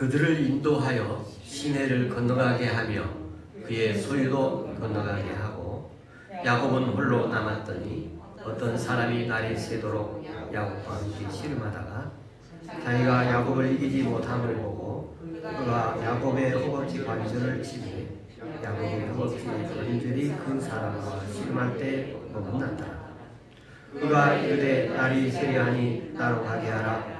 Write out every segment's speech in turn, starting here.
그들을 인도하여 시내를 건너가게 하며 그의 소유도 건너가게 하고 야곱은 홀로 남았더니 어떤 사람이 날이 새도록 야곱과 함께 씨름하다가 자기가 야곱을 이기지 못함을 보고 그가 야곱의 허벅지 관절을 치매 야곱의 허벅지 관절이 그 사람과 씨름할 때 어긋났다. 그가 이르되 날이 세리하니 나로 가게 하라.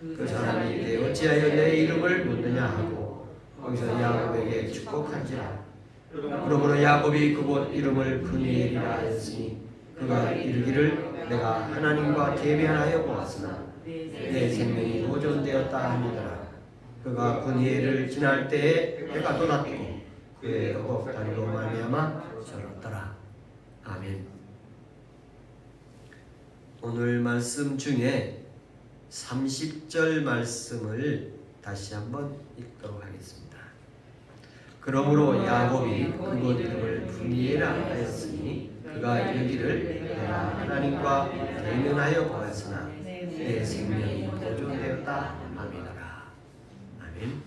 그 사람이 이르되 어찌하여 내 이름을 묻느냐 하고 거기서 야곱에게 축복한지라. 그러므로 야곱이 그곳 이름을 브니엘이라 하였으니 그가 이르기를 내가 하나님과 대면하여 보았으나 내 생명이 보존되었다 하니더라. 그가 브니엘을 지날 때에 해가 돋았고 그의 허벅 다리로 말미암아 절었더라. 아멘. 오늘 말씀 중에 30절 말씀을 다시 한번 읽도록 하겠습니다. 그러므로 야곱이 그곳 이름을 분이라 하였으니 그가 이르기를 내가 하나님과 대면하여 보았으나 내 생명이 보존되었다 아멘이라. 아멘.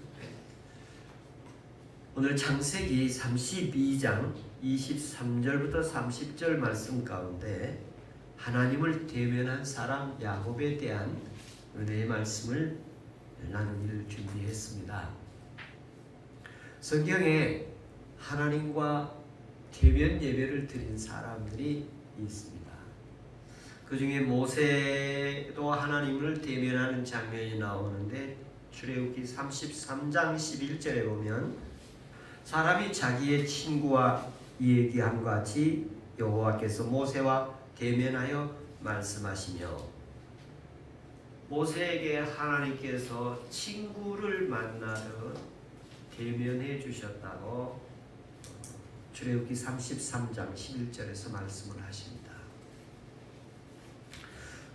오늘 창세기 32장 23절부터 30절 말씀 가운데 하나님을 대면한 사람 야곱에 대한 은혜의 말씀을 나누기를 준비했습니다. 성경에 하나님과 대면 예배를 드린 사람들이 있습니다. 그 중에 모세도 하나님을 대면하는 장면이 나오는데 출애굽기 33장 11절에 보면 사람이 자기의 친구와 얘기함과 같이 여호와께서 모세와 대면하여 말씀하시며 모세에게 하나님께서 친구를 만나듯 대면해 주셨다고 출애굽기 33장 11절에서 말씀을 하십니다.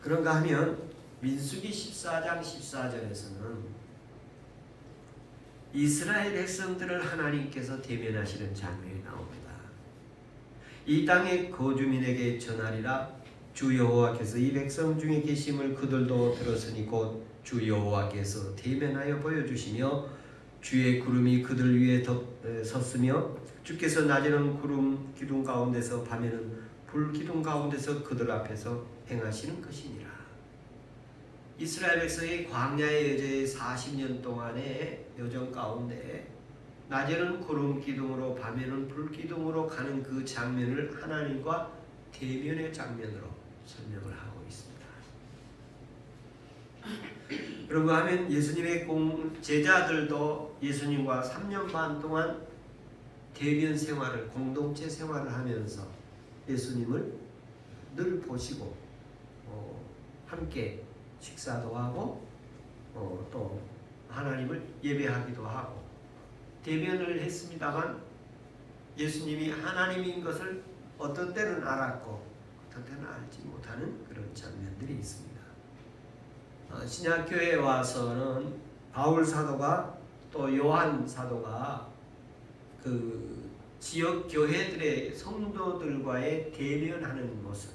그런가 하면 민수기 14장 14절에서는 이스라엘 백성들을 하나님께서 대면하시는 장면이 나옵니다. 이 땅의 거주민에게 전하리라 주 여호와께서 이 백성 중에 계심을 그들도 들었으니 곧 주 여호와께서 대면하여 보여주시며 주의 구름이 그들 위에 섰으며 주께서 낮에는 구름 기둥 가운데서 밤에는 불 기둥 가운데서 그들 앞에서 행하시는 것이니라. 이스라엘 백성이 광야의 여제의 40년 동안의 여정 가운데 낮에는 구름 기둥으로 밤에는 불 기둥으로 가는 그 장면을 하나님과 대면의 장면으로 설명을 하고 있습니다. 그런가 하면 예수님의 공 제자들도 예수님과 3년 반 동안 대면 생활을 공동체 생활을 하면서 예수님을 늘 보시고 어, 함께 식사도 하고 어, 또 하나님을 예배하기도 하고 대면을 했습니다만 예수님이 하나님인 것을 어떤 때는 알았고 어떤 때는 알지 못하는 그런 장면들이 있습니다. 어, 신약교회에 와서는 바울 사도가 또 요한 사도가 그 지역 교회들의 성도들과의 대면하는 모습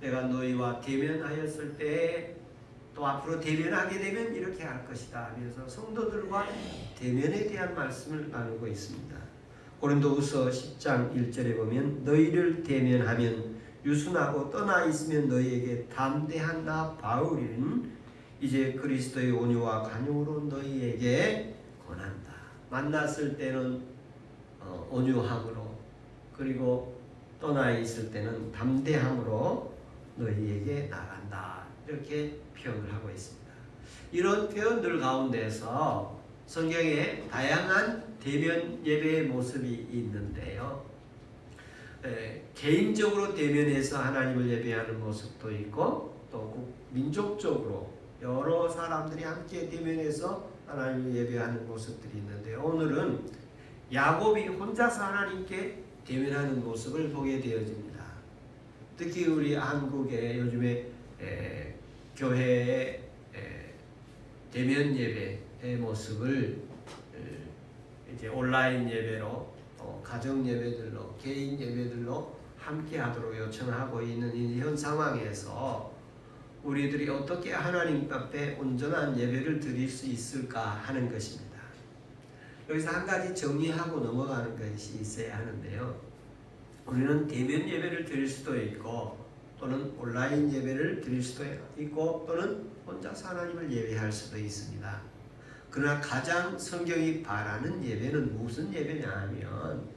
내가 너희와 대면하였을 때또 앞으로 대면하게 되면 이렇게 할 것이다 하면서 성도들과 대면에 대한 말씀을 나누고 있습니다. 고린도후서 10장 1절에 보면 너희를 대면하면 유순하고 떠나 있으면 너희에게 담대한 나 바울은 이제 그리스도의 온유와 간용으로 너희에게 권한다. 만났을 때는 어, 온유함으로 그리고 떠나 있을 때는 담대함으로 너희에게 나간다. 이렇게 표현을 하고 있습니다. 이런 표현들 가운데서 성경에 다양한 대면 예배의 모습이 있는데요. 에, 개인적으로 대면해서 하나님을 예배하는 모습도 있고 또 민족적으로 여러 사람들이 함께 대면해서 하나님을 예배하는 모습들이 있는데 오늘은 야곱이 혼자서 하나님께 대면하는 모습을 보게 되어집니다. 특히 우리 한국의 요즘에 에, 교회의 에, 대면 예배의 모습을 에, 이제 온라인 예배로 또 가정 예배들로 개인 예배들로 함께 하도록 요청하고 있는 이현 상황에서 우리들이 어떻게 하나님 앞에 온전한 예배를 드릴 수 있을까 하는 것입니다. 여기서 한 가지 정리하고 넘어가는 것이 있어야 하는데요. 우리는 대면 예배를 드릴 수도 있고 또는 온라인 예배를 드릴 수도 있고 또는 혼자서 하나님을 예배할 수도 있습니다. 그러나 가장 성경이 바라는 예배는 무슨 예배냐 하면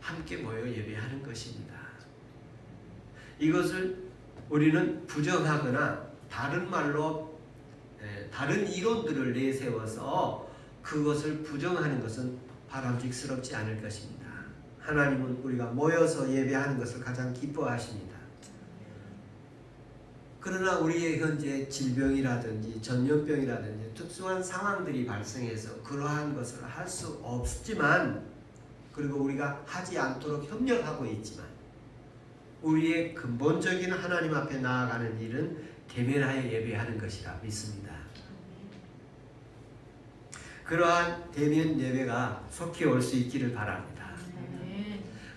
함께 모여 예배하는 것입니다. 이것을 우리는 부정하거나 다른 말로 에, 다른 이론들을 내세워서 그것을 부정하는 것은 바람직스럽지 않을 것입니다. 하나님은 우리가 모여서 예배하는 것을 가장 기뻐하십니다. 그러나 우리의 현재 질병이라든지 전염병이라든지 특수한 상황들이 발생해서 그러한 것을 할 수 없지만 그리고 우리가 하지 않도록 협력하고 있지만 우리의 근본적인 하나님 앞에 나아가는 일은 대면하여 예배하는 것이라 믿습니다. 그러한 대면 예배가 속히 올 수 있기를 바랍니다.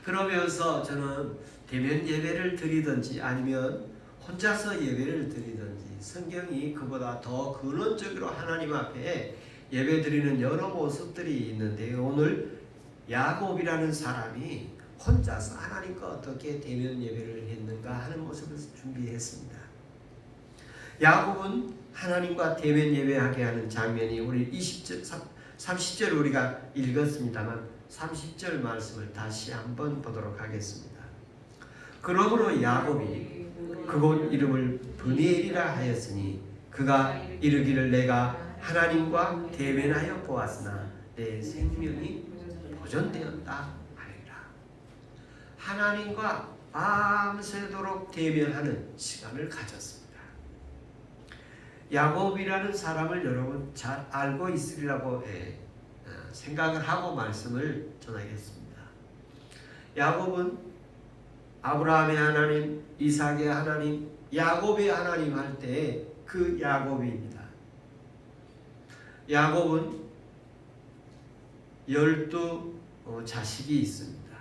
그러면서 저는 대면 예배를 드리든지 아니면 혼자서 예배를 드리든지 성경이 그보다 더 근원적으로 하나님 앞에 예배 드리는 여러 모습들이 있는데 오늘 야곱이라는 사람이 혼자서 하나님과 어떻게 대면 예배를 했는가 하는 모습을 준비했습니다. 야곱은 하나님과 대면 예배하게 하는 장면이 우리 20절, 30절 우리가 읽었습니다만 30절 말씀을 다시 한번 보도록 하겠습니다. 그러므로 야곱이 그곳 이름을 브니엘이라 하였으니 그가 이르기를 내가 하나님과 대면하여 보았으나 내 생명이 보존되었다 하리라. 하나님과 밤새도록 대면하는 시간을 가졌습니다. 야곱이라는 사람을 여러분 잘 알고 있으리라고 예, 어, 생각을 하고 말씀을 전하겠습니다. 야곱은 아브라함의 하나님, 이삭의 하나님, 야곱의 하나님 할 때 그 야곱입니다. 야곱은 열두 어, 자식이 있습니다.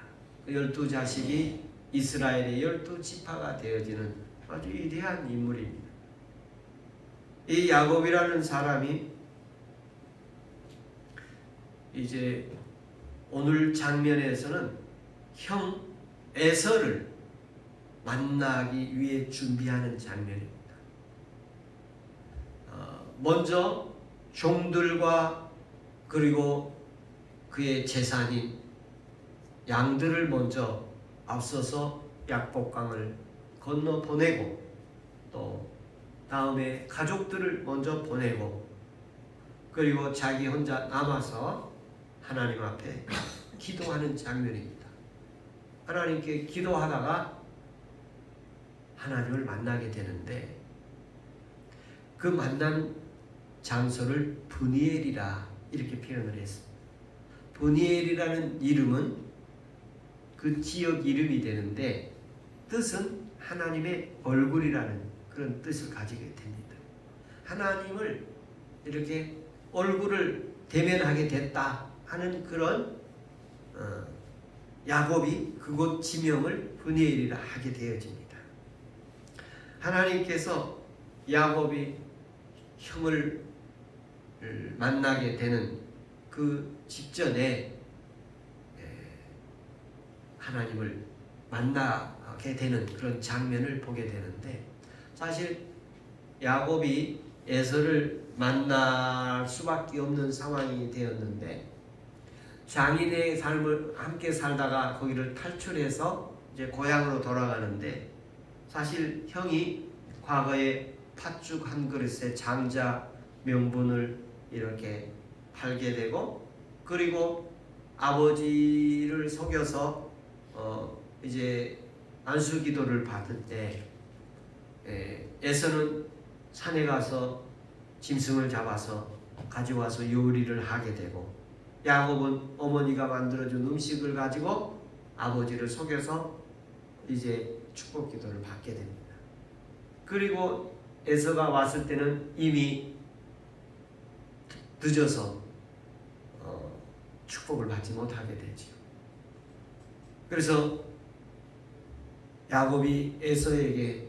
그 열두 자식이 이스라엘의 열두 지파가 되어지는 아주 위대한 인물입니다. 이 야곱이라는 사람이 이제 오늘 장면에서는 형 에서를 만나기 위해 준비하는 장면입니다. 어, 먼저 종들과 그리고 그의 재산인 양들을 먼저 앞서서 약복강을 건너 보내고 또 다음에 가족들을 먼저 보내고 그리고 자기 혼자 남아서 하나님 앞에 기도하는 장면입니다. 하나님께 기도하다가 하나님을 만나게 되는데 그 만난 장소를 브니엘이라 이렇게 표현을 했습니다. 브니엘이라는 이름은 그 지역 이름이 되는데 뜻은 하나님의 얼굴이라는 그런 뜻을 가지게 됩니다. 하나님을 이렇게 얼굴을 대면하게 됐다 하는 그런 어, 야곱이 그곳 지명을 브니엘이라 하게 되어집니다. 하나님께서 야곱이 형을 만나게 되는 그 직전에 하나님을 만나게 되는 그런 장면을 보게 되는데 사실 야곱이 에서를 만날 수밖에 없는 상황이 되었는데 장인의 삶을 함께 살다가 거기를 탈출해서 이제 고향으로 돌아가는데 사실 형이 과거에 팥죽 한 그릇에 장자 명분을 이렇게 팔게 되고 그리고 아버지를 속여서 어 이제 안수 기도를 받을 때 에, 에서는 산에 가서 짐승을 잡아서 가져와서 요리를 하게 되고 야곱은 어머니가 만들어준 음식을 가지고 아버지를 속여서 이제 축복 기도를 받게 됩니다. 그리고 에서가 왔을 때는 이미 늦어서 어, 축복을 받지 못하게 되지요. 그래서 야곱이 에서에게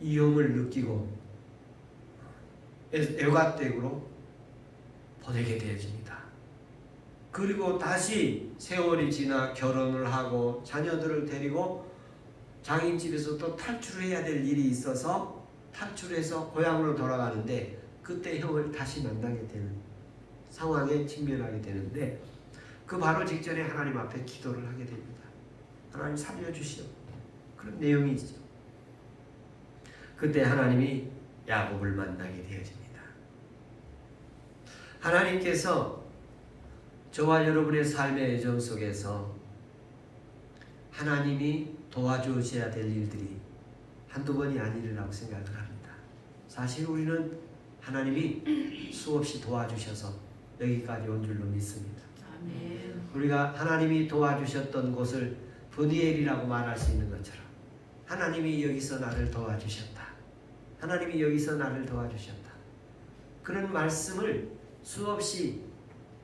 이용을 느끼고 애가댁으로 보내게 되어집니다. 그리고 다시 세월이 지나 결혼을 하고 자녀들을 데리고 장인 집에서 또 탈출을 해야 될 일이 있어서 탈출해서 고향으로 돌아가는데 그때 형을 다시 만나게 되는 상황에 직면하게 되는데 그 바로 직전에 하나님 앞에 기도를 하게 됩니다. 하나님 살려주시오. 그런 내용이죠. 그때 하나님이 야곱을 만나게 되어집니다. 하나님께서 저와 여러분의 삶의 애정 속에서 하나님이 도와주셔야 될 일들이 한두 번이 아니라고 생각을 합니다. 사실 우리는 하나님이 수없이 도와주셔서 여기까지 온 줄로 믿습니다. 아멘. 우리가 하나님이 도와주셨던 곳을 브니엘이라고 말할 수 있는 것처럼 하나님이 여기서 나를 도와주셨다. 하나님이 여기서 나를 도와주셨다. 그런 말씀을 수없이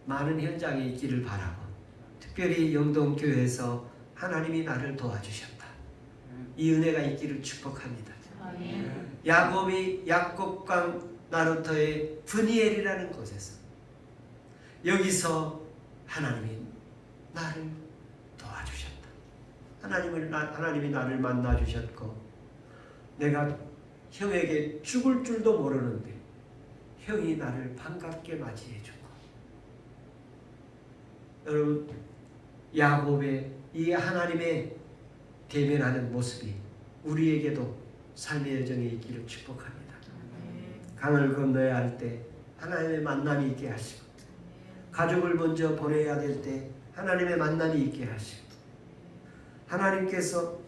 많은 현장에 있기를 바라고 특별히 영동교회에서 하나님이 나를 도와주셨다. 이 은혜가 있기를 축복합니다. 아멘. 야곱이 야곱강 나루터의 브니엘이라는 곳에서 여기서 하나님이 나를 도와주셨다. 하나님을 나, 하나님이 나를 만나 주셨고 내가 형에게 죽을 줄도 모르는데 형이 나를 반갑게 맞이해 주고 여러분 야곱의 이 하나님의 대면하는 모습이 우리에게도 삶의 여정에 있기를 축복합니다. 강을 건너야 할 때 하나님의 만남이 있게 하시고 가족을 먼저 보내야 될 때 하나님의 만남이 있게 하시고 하나님께서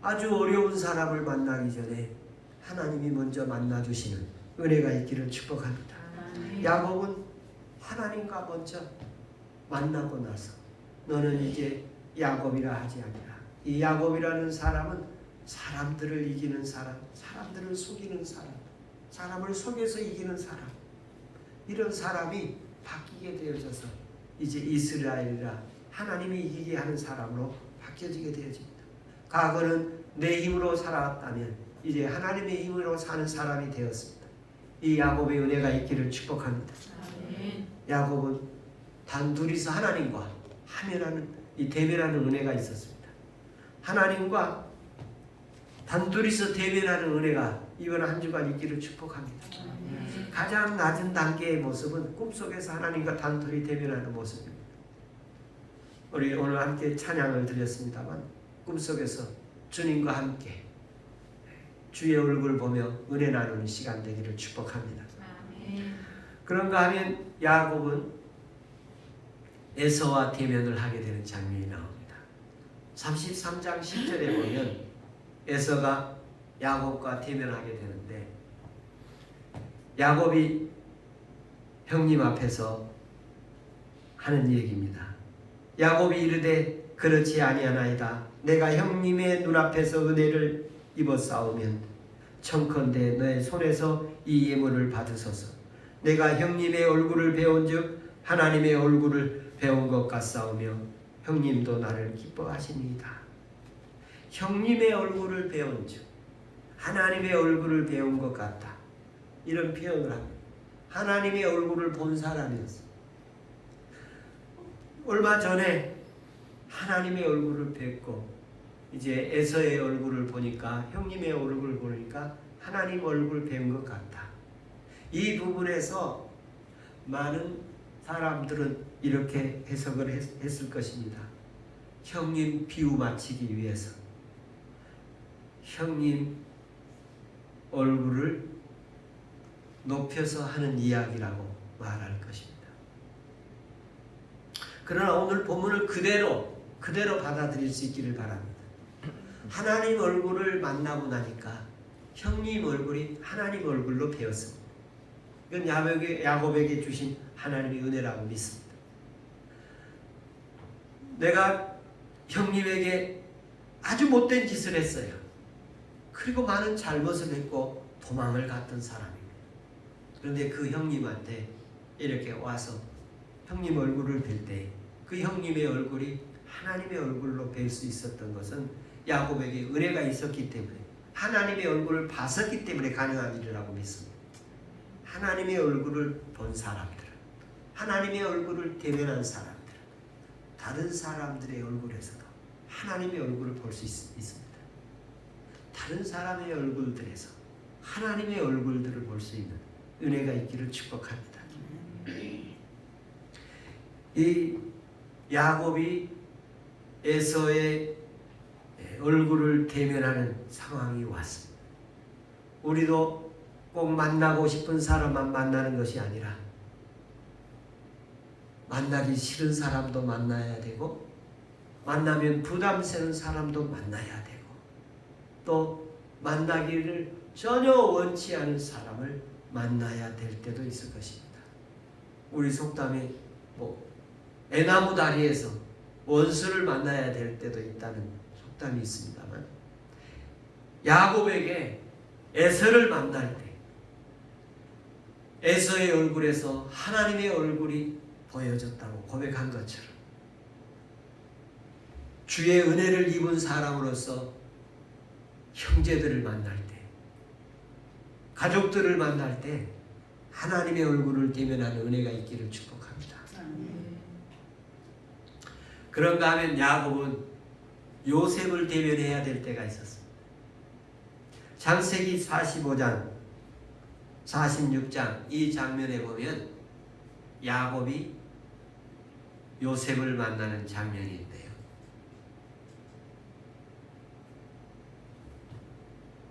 아주 어려운 사람을 만나기 전에 하나님이 먼저 만나 주시는 은혜가 있기를 축복합니다. 야곱은 하나님과 먼저 만나고 나서 너는 이제 야곱이라 하지 아니라 이 야곱이라는 사람은 사람들을 이기는 사람, 사람들을 속이는 사람, 사람을 속여서 이기는 사람 이런 사람이 바뀌게 되어져서 이제 이스라엘이라 하나님이 이기게 하는 사람으로 바뀌어지게 되어집니다. 과거는 내 힘으로 살아왔다면 이제 하나님의 힘으로 사는 사람이 되었습니다. 이 야곱의 은혜가 있기를 축복합니다. 야곱은 단둘이서 하나님과 하면하는 이 대면하는 은혜가 있었습니다. 하나님과 단둘이서 대면하는 은혜가 이번 한 주간 있기를 축복합니다. 가장 낮은 단계의 모습은 꿈속에서 하나님과 단둘이 대면하는 모습입니다. 우리 오늘 함께 찬양을 드렸습니다만 꿈속에서 주님과 함께 주의 얼굴 보며 은혜 나누는 시간 되기를 축복합니다. 그런가 하면 야곱은 에서와 대면을 하게 되는 장면이 나옵니다. 33장 10절에 보면 에서가 야곱과 대면하게 되는데 야곱이 형님 앞에서 하는 얘기입니다. 야곱이 이르되 그렇지 아니하나이다. 내가 형님의 눈앞에서 은혜를 입어 싸우면 청컨대 너의 손에서 이 예물을 받으소서. 내가 형님의 얼굴을 배운즉 하나님의 얼굴을 배운 것 같사오며 형님도 나를 기뻐하시니이다. 형님의 얼굴을 배운 즉 하나님의 얼굴을 배운 것 같다. 이런 표현을 합니다. 하나님의 얼굴을 본 사람이었어. 얼마 전에 하나님의 얼굴을 뵙고 이제 에서의 얼굴을 보니까 형님의 얼굴을 보니까 하나님 얼굴 배운 것 같다. 이 부분에서 많은 사람들은 이렇게 해석을 했, 했을 것입니다. 형님 비유 맞추기 위해서 형님 얼굴을 높여서 하는 이야기라고 말할 것입니다. 그러나 오늘 본문을 그대로 그대로 받아들일 수 있기를 바랍니다. 하나님 얼굴을 만나고 나니까 형님 얼굴이 하나님 얼굴로 배웠습니다. 이건 야곱에게 주신 하나님의 은혜라고 믿습니다. 내가 형님에게 아주 못된 짓을 했어요. 그리고 많은 잘못을 했고 도망을 갔던 사람입니다. 그런데 그 형님한테 이렇게 와서 형님 얼굴을 뵐 때 그 형님의 얼굴이 하나님의 얼굴로 뵐 수 있었던 것은 야곱에게 은혜가 있었기 때문에 하나님의 얼굴을 봤었기 때문에 가능한 일이라고 믿습니다. 하나님의 얼굴을 본 사람들, 하나님의 얼굴을 대면한 사람들, 다른 사람들의 얼굴에서도 하나님의 얼굴을 볼 수 있습니다. 다른 사람의 얼굴들에서 하나님의 얼굴들을 볼 수 있는 은혜가 있기를 축복합니다. 이 야곱이 에서의 얼굴을 대면하는 상황이 왔습니다. 우리도 꼭 만나고 싶은 사람만 만나는 것이 아니라 만나기 싫은 사람도 만나야 되고 만나면 부담스러운 사람도 만나야 되고 또 만나기를 전혀 원치 않은 사람을 만나야 될 때도 있을 것입니다. 우리 속담에 뭐 애나무 다리에서 원수를 만나야 될 때도 있다는 속담이 있습니다만 야곱에게 에서를 만날 때 에서의 얼굴에서 하나님의 얼굴이 보여졌다고 고백한 것처럼 주의 은혜를 입은 사람으로서 형제들을 만날 때 가족들을 만날 때 하나님의 얼굴을 대면하는 은혜가 있기를 축복합니다. 그런가 하면 야곱은 요셉을 대면해야 될 때가 있었습니다. 창세기 45장, 46장 이 장면에 보면 야곱이 요셉을 만나는 장면인데요.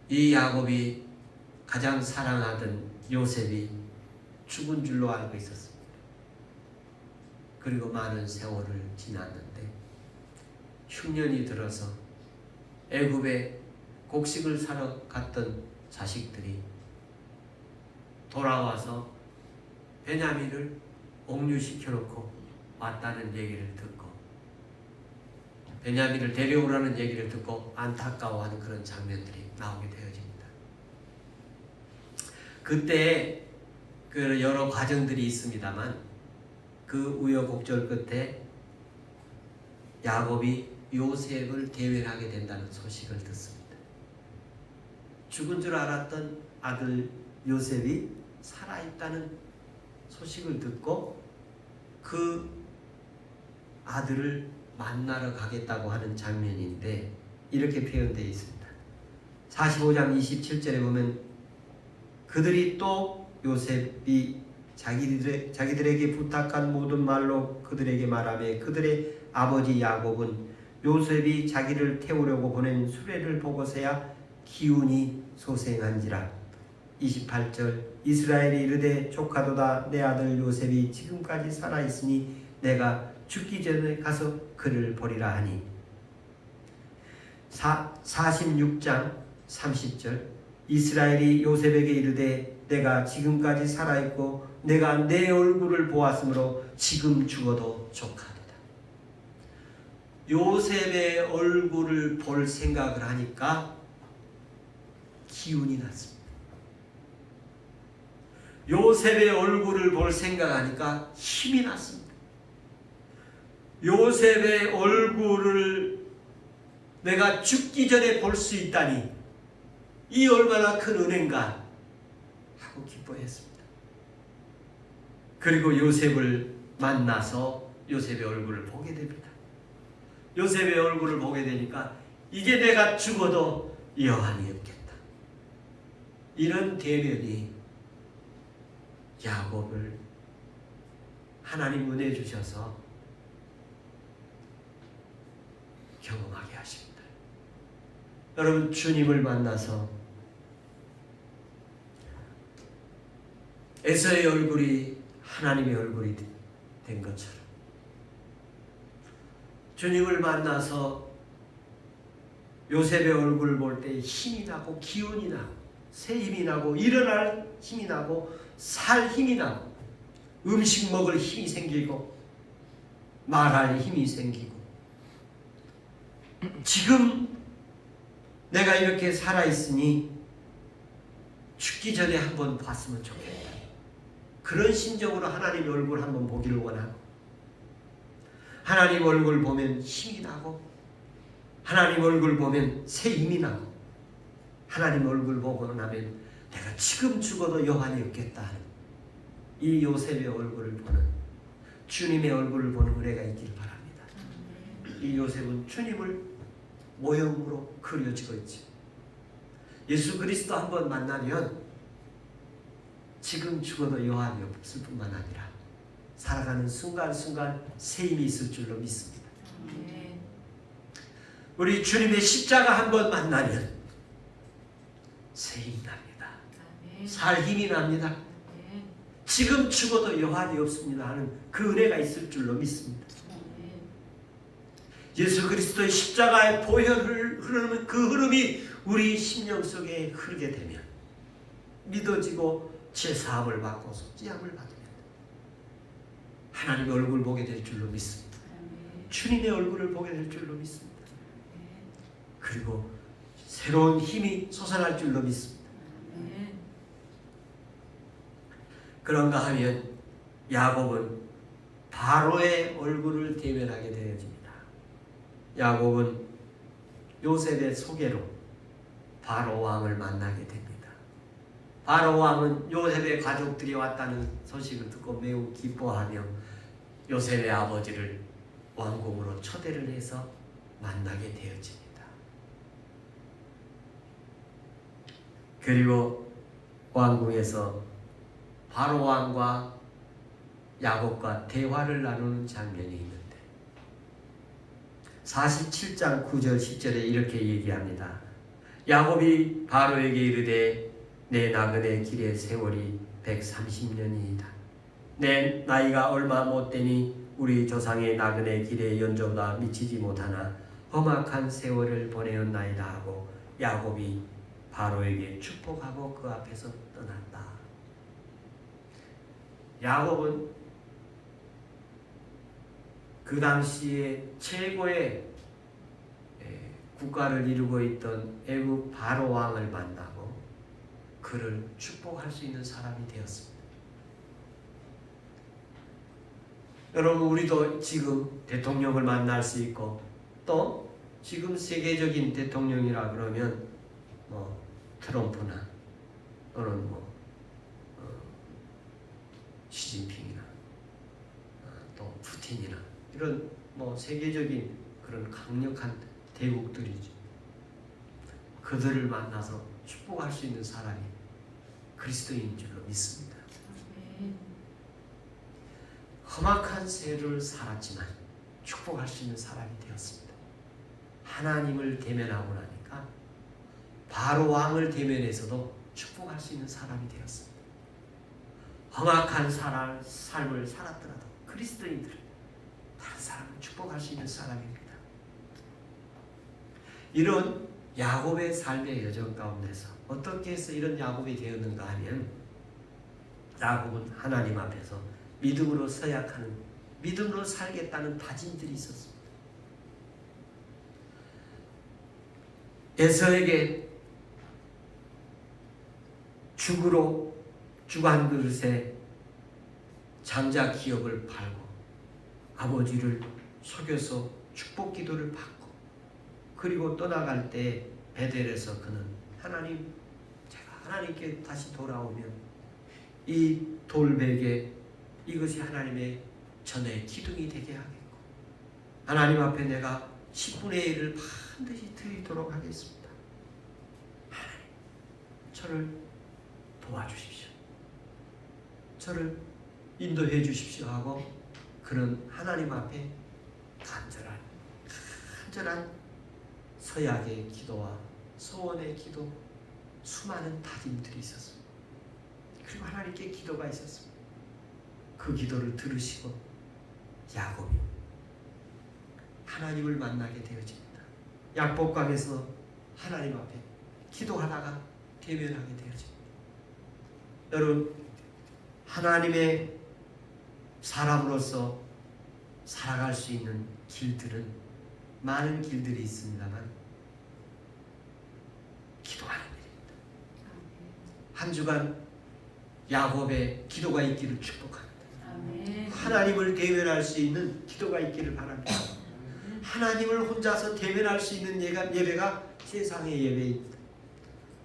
이 야곱이 가장 사랑하던 요셉이 죽은 줄로 알고 있었습니다. 그리고 많은 세월을 지났는데 흉년이 들어서 애굽에 곡식을 사러 갔던 자식들이 돌아와서 베냐민을 옥류시켜 놓고 왔다는 얘기를 듣고 베냐민을 데려오라는 얘기를 듣고 안타까워하는 그런 장면들이 나오게 되어집니다. 그때 그 여러 과정들이 있습니다만 그 우여곡절 끝에 야곱이 요셉을 대면하게 된다는 소식을 듣습니다. 죽은 줄 알았던 아들 요셉이 살아있다는 소식을 듣고 그 아들을 만나러 가겠다고 하는 장면인데 이렇게 표현되어 있습니다. 45장 27절에 보면 그들이 또 요셉이 자기들의, 자기들에게 부탁한 모든 말로 그들에게 말하며 그들의 아버지 야곱은 요셉이 자기를 태우려고 보낸 수레를 보고서야 기운이 소생한지라 28절 이스라엘이 이르되 조카도다 내 아들 요셉이 지금까지 살아있으니 내가 죽기 전에 가서 그를 보리라 하니 사, 46장 30절 이스라엘이 요셉에게 이르되 내가 지금까지 살아있고 내가 내 얼굴을 보았으므로 지금 죽어도 족하도다. 요셉의 얼굴을 볼 생각을 하니까 기운이 났습니다. 요셉의 얼굴을 볼 생각하니까 힘이 났습니다. 요셉의 얼굴을 내가 죽기 전에 볼 수 있다니 이 얼마나 큰 은혜인가 하고 기뻐했습니다. 그리고 요셉을 만나서 요셉의 얼굴을 보게 됩니다. 요셉의 얼굴을 보게 되니까 이제 내가 죽어도 여한이 없겠다. 이런 대면이 야곱을 하나님 은혜 주셔서 경험하게 하십니다. 여러분 주님을 만나서 에서의 얼굴이 하나님의 얼굴이 된 것처럼 주님을 만나서 요셉의 얼굴을 볼 때 힘이 나고 기운이 나고 새 힘이 나고 일어날 힘이 나고 살 힘이 나고 음식 먹을 힘이 생기고 말할 힘이 생기고 지금 내가 이렇게 살아 있으니 죽기 전에 한번 봤으면 좋겠다. 그런 심정으로 하나님 얼굴 한번 보기를 원하고 하나님 얼굴 보면 힘이 나고 하나님 얼굴 보면 새 힘이 나고 하나님 얼굴 보고 나면 내가 지금 죽어도 여한이 없겠다 이 요셉의 얼굴을 보는 주님의 얼굴을 보는 은혜가 있길 바랍니다. 이 요셉은 주님을 모형으로 그려지고 있지. 예수 그리스도 한 번 만나면 지금 죽어도 여한이 없을 뿐만 아니라 살아가는 순간순간 새 힘이 있을 줄로 믿습니다. 우리 주님의 십자가 한 번 만나면 새 힘이 납니다. 살 힘이 납니다. 지금 죽어도 여한이 없습니다 하는 그 은혜가 있을 줄로 믿습니다. 예수 그리스도의 십자가의 보혈을 흐르는 그 흐름이 우리 심령 속에 흐르게 되면 믿어지고 제 사함을 받고 속죄함을 받으면 하나님의 얼굴 보게 될 줄로 믿습니다. 주님의 얼굴을 보게 될 줄로 믿습니다. 그리고 새로운 힘이 솟아날 줄로 믿습니다. 그런가 하면 야곱은 바로의 얼굴을 대면하게 되어집니다. 야곱은 요셉의 소개로 바로 왕을 만나게 됩니다. 바로 왕은 요셉의 가족들이 왔다는 소식을 듣고 매우 기뻐하며 요셉의 아버지를 왕궁으로 초대를 해서 만나게 되어집니다. 그리고 왕궁에서 바로 왕과 야곱과 대화를 나누는 장면이 있는데 47장 9절 10절에 이렇게 얘기합니다. 야곱이 바로에게 이르되 내 나그네 길의 세월이 130년이다. 내 나이가 얼마 못 되니 우리 조상의 나그네 길의 연조보다 미치지 못하나 험악한 세월을 보내었나이다 하고 야곱이 바로에게 축복하고 그 앞에서 떠났다. 야곱은 그 당시에 최고의 에, 국가를 이루고 있던 애국 바로 왕을 만나고 그를 축복할 수 있는 사람이 되었습니다. 여러분 우리도 지금 대통령을 만날 수 있고 또 지금 세계적인 대통령이라 그러면 뭐 트럼프나 또는 뭐 어, 시진핑이나 어, 또 푸틴이나 이런 뭐 세계적인 그런 강력한 대국들이죠. 그들을 만나서 축복할 수 있는 사람이 그리스도인 줄로 믿습니다. 험악한 세를 살았지만 축복할 수 있는 사람이 되었습니다. 하나님을 대면하고 나니까 바로 왕을 대면해서도 축복할 수 있는 사람이 되었습니다. 험악한 살, 삶을 살았더라도 그리스도인들 다른 사람을 축복할 수 있는 사람입니다. 이런 야곱의 삶의 여정 가운데서 어떻게 해서 이런 야곱이 되었는가 하면 야곱은 하나님 앞에서 믿음으로 서약하는 믿음으로 살겠다는 다짐들이 있었습니다. 에서에게 죽으로 죽 한 그릇에 장자 기업을 팔고 아버지를 속여서 축복 기도를 받고 그리고 떠나갈 때 베델에서 그는 하나님 제가 하나님께 다시 돌아오면 이 돌베개 이것이 하나님의 전의 기둥이 되게 하겠고 하나님 앞에 내가 10분의 1을 반드시 드리도록 하겠습니다. 하나님 저를 도와주십시오. 저를 인도해 주십시오 하고 그는 하나님 앞에 간절한 간절한 서약의 기도와 소원의 기도 수많은 다짐들이 있었습니다. 그리고 하나님께 기도가 있었습니다. 그 기도를 들으시고 야곱이 하나님을 만나게 되어집니다. 약복강에서 하나님 앞에 기도하다가 대면하게 되어집니다. 여러분 하나님의 사람으로서 살아갈 수 있는 길들은 많은 길들이 있습니다만 기도하는 일입니다. 한 주간 야곱의 기도가 있기를 축복합니다. 하나님을 대면할 수 있는 기도가 있기를 바랍니다. 하나님을 혼자서 대면할 수 있는 예배가 세상의 예배입니다.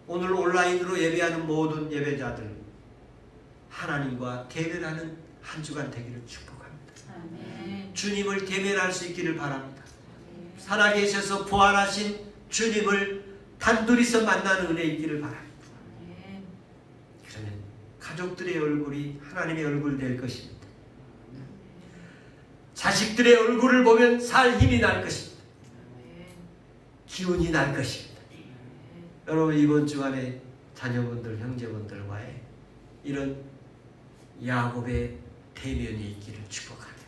오늘 온라인으로 예배하는 모든 예배자들 하나님과 대면하는 한 주간 되기를 축복합니다. 아멘. 주님을 대면할 수 있기를 바랍니다. 살아계셔서 부활하신 주님을 단둘이서 만나는 은혜 있기를 바랍니다. 아멘. 그러면 가족들의 얼굴이 하나님의 얼굴 될 것입니다. 자식들의 얼굴을 보면 살 힘이 날 것입니다. 아멘. 기운이 날 것입니다. 여러분 이번 주간에 자녀분들, 형제분들과의 이런 야곱의 대면이 있기를 축복합니다.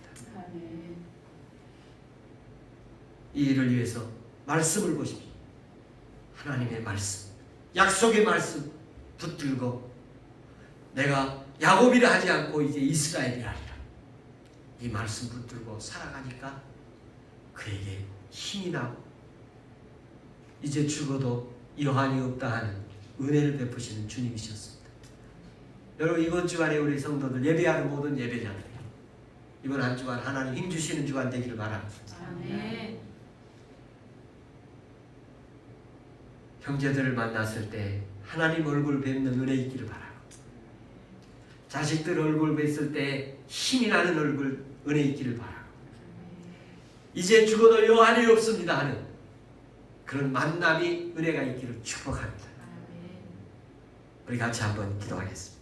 이 일을 위해서 말씀을 보십시오. 하나님의 말씀, 약속의 말씀 붙들고 내가 야곱이라 하지 않고 이제 이스라엘이라 하리라. 이 말씀 붙들고 살아가니까 그에게 힘이 나고 이제 죽어도 여한이 없다 하는 은혜를 베푸시는 주님이셨습니다. 여러분 이번 주간에 우리 성도들 예배하는 모든 예배자들 이번 한 주간 하나님 힘 주시는 주간 되기를 바랍니다. 아멘. 형제들을 만났을 때 하나님 얼굴 뵙는 은혜 있기를 바라고 자식들 얼굴 뵀을 때 힘이 나는 얼굴 은혜 있기를 바라고 이제 죽어도 여한이 없습니다 하는 그런 만남이 은혜가 있기를 축복합니다. 우리 같이 한번 기도하겠습니다.